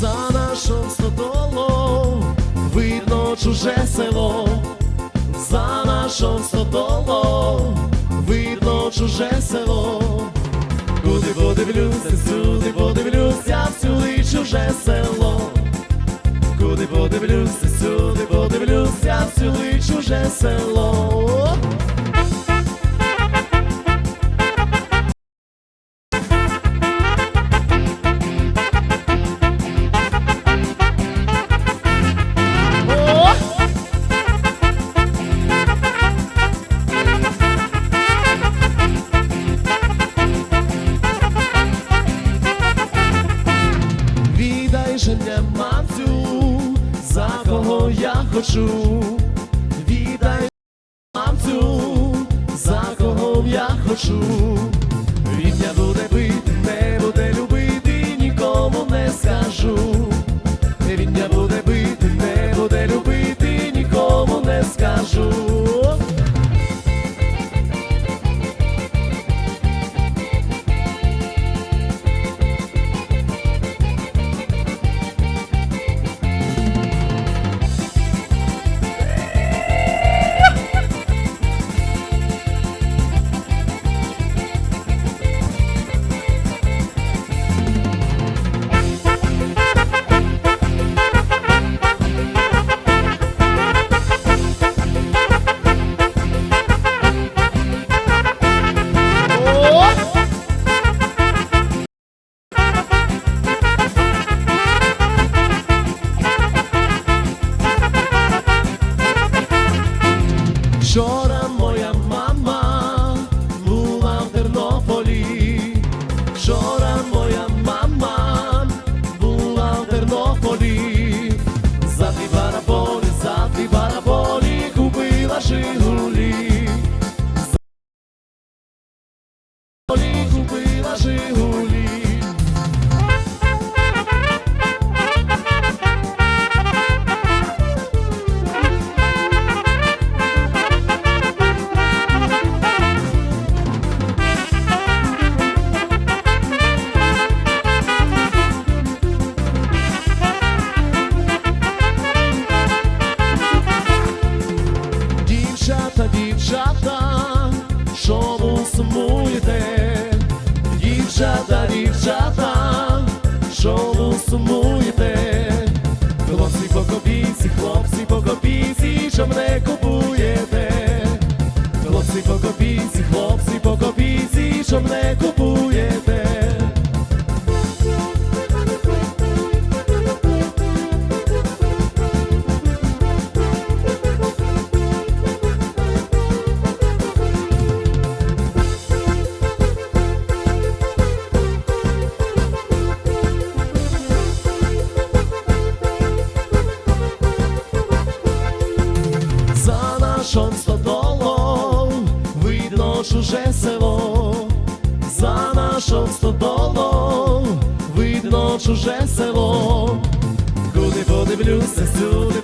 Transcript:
за нашим стодолом, видно чуже село, за нашим стодолом, видно чуже село, куди подивлюся, сюди подивлюся, всюди чуже село, куди подивлюся, сюди подивлюся, всюди чуже село. Хочу. Віддай мамцю, за кого я хочу. Він я буде Вчора чуже село, за нашим стодолом видно чуже село. Куди подивлюся, сюди